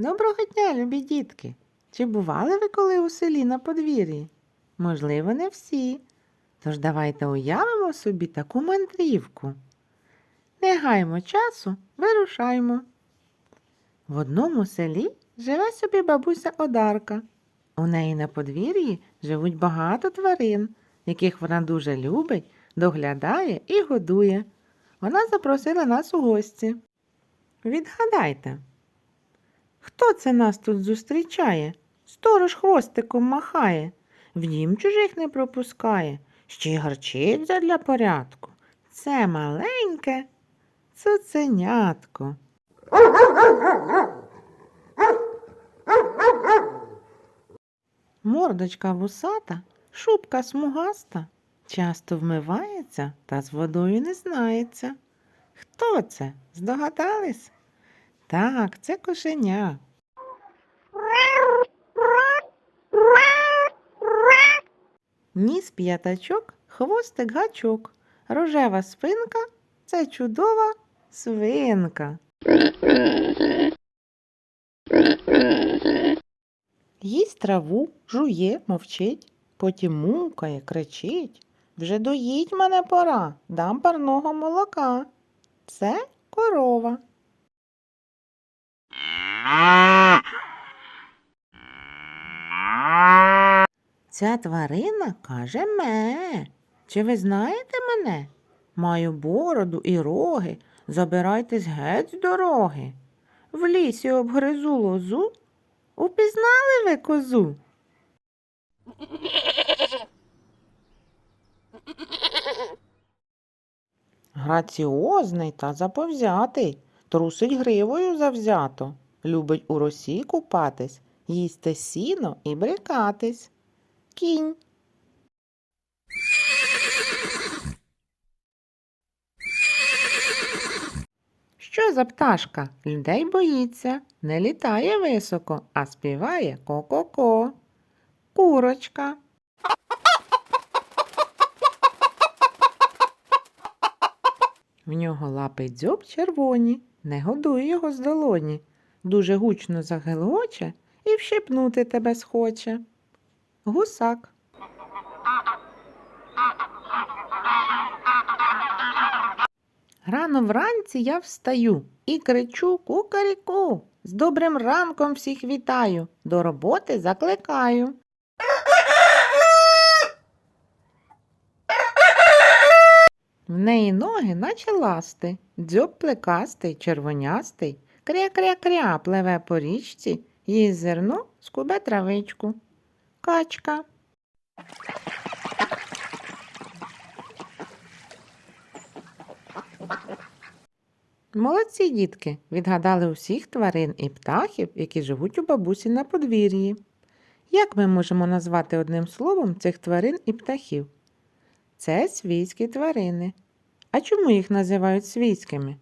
Доброго дня, любі дітки! Чи бували ви коли у селі на подвір'ї? Можливо, не всі. Тож давайте уявимо собі таку мандрівку. Не гаймо часу, вирушаймо. В одному селі живе собі бабуся Одарка. У неї на подвір'ї живуть багато тварин, яких вона дуже любить, доглядає і годує. Вона запросила нас у гості. Відгадайте, хто це нас тут зустрічає? Сторож хвостиком махає, в дім чужих не пропускає, ще й гарчить задля порядку. Це маленьке цуценятко. Мордочка вусата, шубка смугаста, часто вмивається та з водою не знається. Хто це? Здогадались? Так, це кошеня. Ніс п'ятачок, хвостик гачок, рожева спинка це чудова свинка. Їсть траву, жує, мовчить, потім мукає, кричить. Вже доїть мене пора, дам парного молока. Це корова. Ця тварина каже ме. Чи ви знаєте мене? Маю бороду і роги. Забирайтесь геть з дороги. В лісі обгризу лозу. Упізнали ви козу? Граціозний та заповзятий, трусить гривою завзято, любить у росі купатись, їсти сіно і брикатись. Кінь. Що за пташка? Людей боїться, не літає високо, а співає ко-ко-ко. Курочка. В нього лапи дзьоб червоні, не годуй його з долоні. Дуже гучно загелгоче і вщипнути тебе схоче. Гусак. Рано вранці я встаю і кричу кукаріку. З добрим ранком всіх вітаю, до роботи закликаю. В неї ноги, наче ласти, дзьоб плекастий, червонястий, кря-кря-кря пливе по річці, їсть зерно, скубе травичку. Качка. Молодці дітки, відгадали усіх тварин і птахів, які живуть у бабусі на подвір'ї. Як ми можемо назвати одним словом цих тварин і птахів? Це свійські тварини. А чому їх називають свійськими?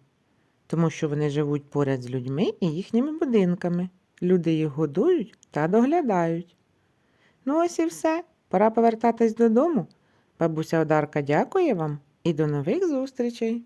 Тому що вони живуть поряд з людьми і їхніми будинками. Люди їх годують та доглядають. Ну ось і все. Пора повертатись додому. Бабуся Одарка дякує вам і до нових зустрічей!